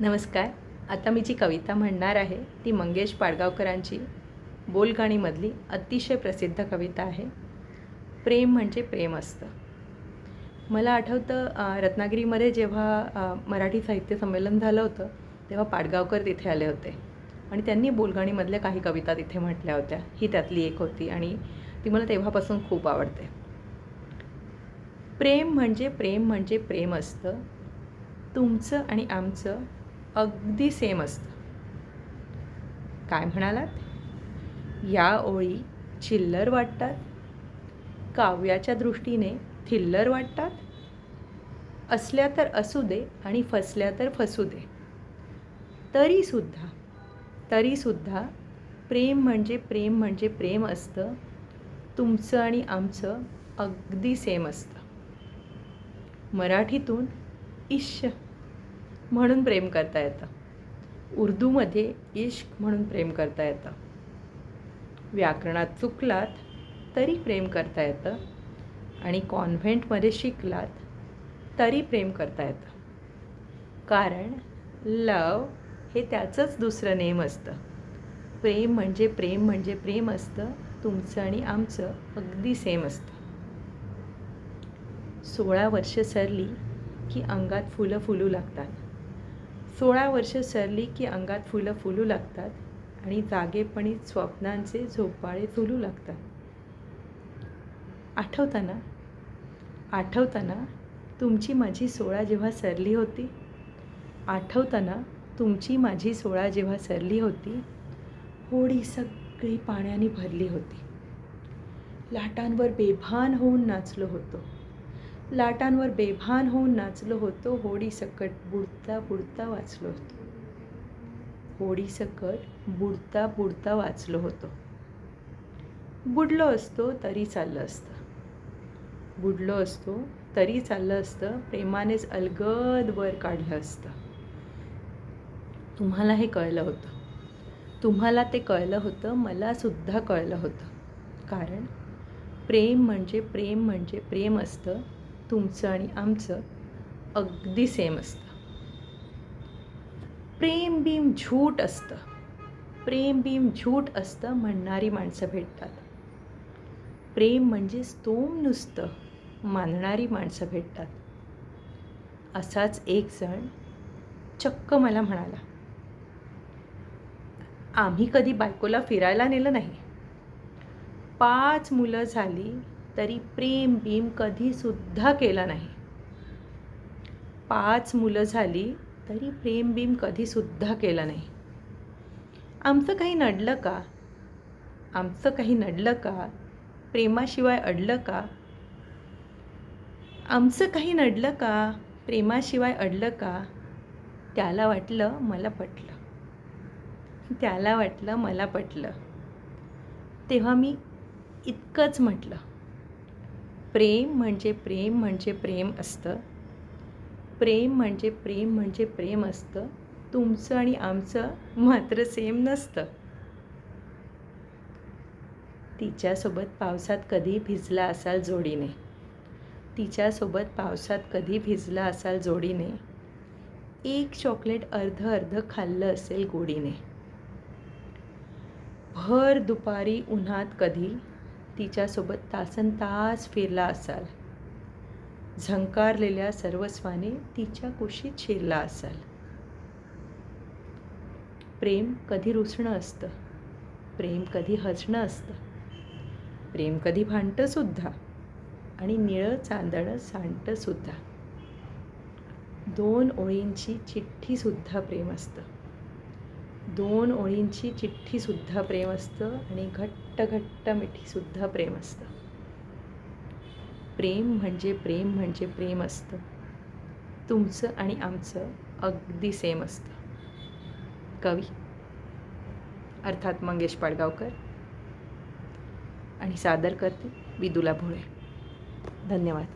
नमस्कार. आता मी जी कविता म्हणणार आहे ती मंगेश पाडगावकरांची बोलगाणीमधली अतिशय प्रसिद्ध कविता आहे. प्रेम म्हणजे प्रेम असतं. मला आठवतं रत्नागिरीमध्ये जेव्हा मराठी साहित्य संमेलन झालं होतं तेव्हा पाडगावकर तिथे आले होते. आणि त्यांनी बोलगाणीमधल्या काही कविता तिथे म्हटल्या होत्या. ही त्यातली एक होती आणि ती मला तेव्हापासून खूप आवडते. प्रेम म्हणजे प्रेम म्हणजे प्रेम असतं. तुमचं आणि आमचं अगदी सेम असतं. काय म्हणालात? या ओळी चिल्लर वाटतात? काव्याच्या दृष्टीने थिल्लर वाटतात? असल्या तर असू दे आणि फसल्या तर फसू दे. तरीसुद्धा तरीसुद्धा प्रेम म्हणजे प्रेम म्हणजे प्रेम असतं. तुमचं आणि आमचं अगदी सेम असतं. मराठीतून इश्य म्हणून प्रेम करता येतं. उर्दूमध्ये इश्क म्हणून प्रेम करता येतं. व्याकरणात चुकलात तरी प्रेम करता येतं. आणि कॉन्व्हेंटमध्ये शिकलात तरी प्रेम करता येतं. कारण लव हे त्याचंच दुसरं नेम असतं. प्रेम म्हणजे प्रेम म्हणजे प्रेम असतं. तुमचं आणि आमचं अगदी सेम असतं. सोळा वर्ष सरली की अंगात फुलं फुलू लागतात. सोळा वर्ष सरली की अंगात फुलं फुलू लागतात आणि जागेपणी स्वप्नांचे झोपाळे झुलू लागतात. आठवताना आठवताना तुमची माझी सोळा जेव्हा सरली होती? आठवताना तुमची माझी सोळा जेव्हा सरली होती? होडी सगळी पाण्याने भरली होती. लाटांवर बेभान होऊन नाचलो होतो. लाटांवर बेभान होऊन नाचलो होतो. होडी सकट बुडता बुडता वाचलो होतो. होडी सकट बुडता बुडता वाचलो होतो. बुडलो असतो तरी चाललं असतं. बुडलो असतो तरी चाललं असतं. प्रेमानेच अलगद वर काढलं असतं. तुम्हाला हे कळलं होतं. तुम्हाला ते कळलं होतं. मला सुद्धा कळलं होतं. कारण प्रेम म्हणजे प्रेम म्हणजे प्रेम असतं. तुमचं आणि आमचं अगदी सेम असतं. प्रेम बीम झूट असतं. प्रेम बीम झूट असतं म्हणणारी माणसं भेटतात. प्रेम म्हणजे स्तोम नुसतं मानणारी माणसं भेटतात. असाच एक जण चक्क मला म्हणाला आम्ही कधी बायकोला फिरायला नेलं नाही. पाच मुलं झाली तरी प्रेम भीम कधीसुद्धा केला नाही. पाच मुलं झाली तरी प्रेम भीम कधीसुद्धा केला नाही. आमचं काही नडलं का? आमचं काही नडलं का? प्रेमाशिवाय अडलं का? आमचं काही नडलं का? प्रेमाशिवाय अडलं का? त्याला वाटलं मला पटलं. त्याला वाटलं मला पटलं. तेव्हा मी इतकंच म्हटलं. प्रेम म्हणजे प्रेम म्हणजे प्रेम असतं. प्रेम म्हणजे प्रेम म्हणजे प्रेम असतं. तुमचं आणि आमचं मात्र सेम नसतं. तिच्यासोबत पावसात कधी भिजला असाल जोडीने? तिच्यासोबत पावसात कधी भिजला असाल जोडीने? एक चॉकलेट अर्ध अर्ध खाल्लं असेल गोडीने. भर दुपारी उन्हात कधी? तिच्यासोबत तासन तास फिरला असाल. झंकारलेल्या सर्वस्वाने तिच्या कुशीत शिरला असाल. प्रेम कधी रुसणं असतं? प्रेम कधी हसणं असतं? प्रेम कधी भांडतंसुद्धा आणि निळं चांदणं सांडतंसुद्धा दोन ओळींची चिठ्ठीसुद्धा प्रेम असतं. दोन ओळींची चिठ्ठीसुद्धा प्रेम असतं आणि घट्ट घट्ट मिठीसुद्धा प्रेम असतं. प्रेम म्हणजे प्रेम म्हणजे प्रेम असतं. तुमचं आणि आमचं अगदी सेम असतं. कवी अर्थात मंगेश पाडगावकर. आणि सादर करते विदुला भोळे. धन्यवाद.